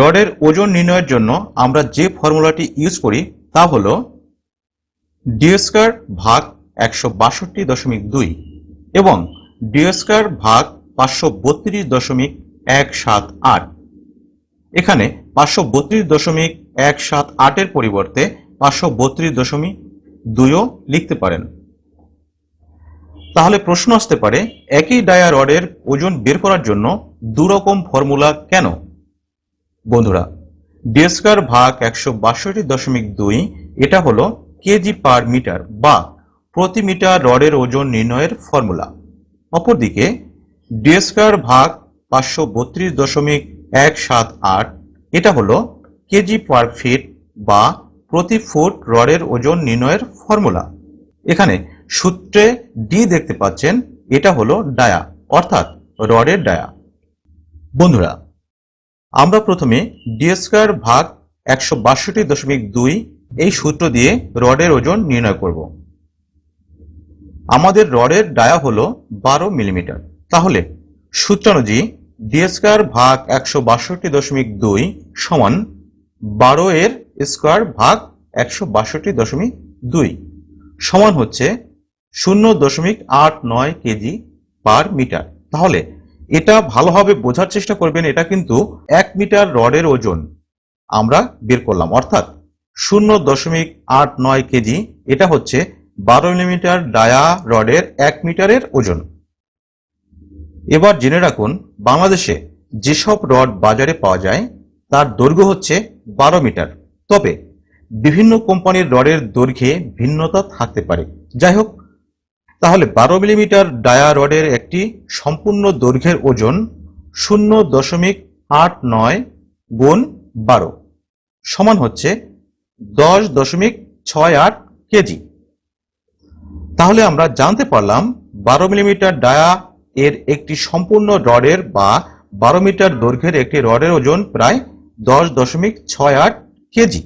রডের ওজন নির্ণয়ের জন্য আমরা যে ফর্মুলাটি ইউজ করি তা হল ডি স্কয়ার ভাগ একশো বাষট্টি দশমিক দুই এবং ডি স্কয়ার ভাগ পাঁচশো বত্রিশ দশমিক এক সাত আট। এখানে পাঁচশো বত্রিশ দশমিক এক সাত আটের পরিবর্তে পাঁচশো বত্রিশ দশমিক দুইও লিখতে পারেন। তাহলে প্রশ্ন আসতে পারে, একই ডায়া রডের ওজন বের করার জন্য দুরকম ফর্মুলা কেন? বন্ধুরা, ডিএসকার ভাগ একশো বাষট্টি দশমিক দুই, এটা হলো কেজি পার মিটার বা প্রতি মিটার রডের ওজন নির্ণয়ের ফর্মুলা। অপরদিকে, ডিএসকার ভাগ পাঁচশো বত্রিশ দশমিক এক সাত আট, এটা হলো কেজি পার ফিট বা প্রতি ফুট রডের ওজন নির্ণয়ের ফর্মুলা। এখানে সূত্রে ডি দেখতে পাচ্ছেন, এটা হলো ডায়া, অর্থাৎ রডের ডায়া। বন্ধুরা আমরা প্রথমে ডি স্কয়ার ভাগ একশো বাষট্টি দশমিক দুই এই সূত্র দিয়ে রডের ওজন নির্ণয় করব। আমাদের রডের ডায়া হলো বারো মিলিমিটার। তাহলে সূত্রানুযায়ী ডি স্কয়ার ভাগ একশো বাষট্টি দশমিক দুই সমান বারো এর স্কোয়ার ভাগ একশো বাষট্টি দশমিক দুই সমান হচ্ছে শূন্য দশমিক আট নয় কেজি পার মিটার। তাহলে এটা ভালোভাবে বোঝার চেষ্টা করবেন, এটা কিন্তু এক মিটার রডের ওজন আমরা বের করলাম। অর্থাৎ শূন্য দশমিক আট নয় কেজি, এটা হচ্ছে বারো মিলিমিটার ডায়া রডের এক মিটারের ওজন। এবার জেনে রাখুন, বাংলাদেশে যেসব রড বাজারে পাওয়া যায়, তার দৈর্ঘ্য হচ্ছে বারো মিটার। তবে বিভিন্ন কোম্পানির রডের দৈর্ঘ্যে ভিন্নতা থাকতে পারে। যাই হোক তাহলে বারো মিলিমিটার ডায়া রডের একটি সম্পূর্ণ দৈর্ঘ্যের ওজন শূন্য দশমিক আট নয় গুণ বারো সমান হচ্ছে দশ দশমিক ছয় আট কেজি। তাহলে আমরা জানতে পারলাম বারো মিলিমিটার ডায়া এর একটি সম্পূর্ণ রডের বা বারো মিটার দৈর্ঘ্যের একটি রডের ওজন প্রায় দশ দশমিক ছয় আট কেজি।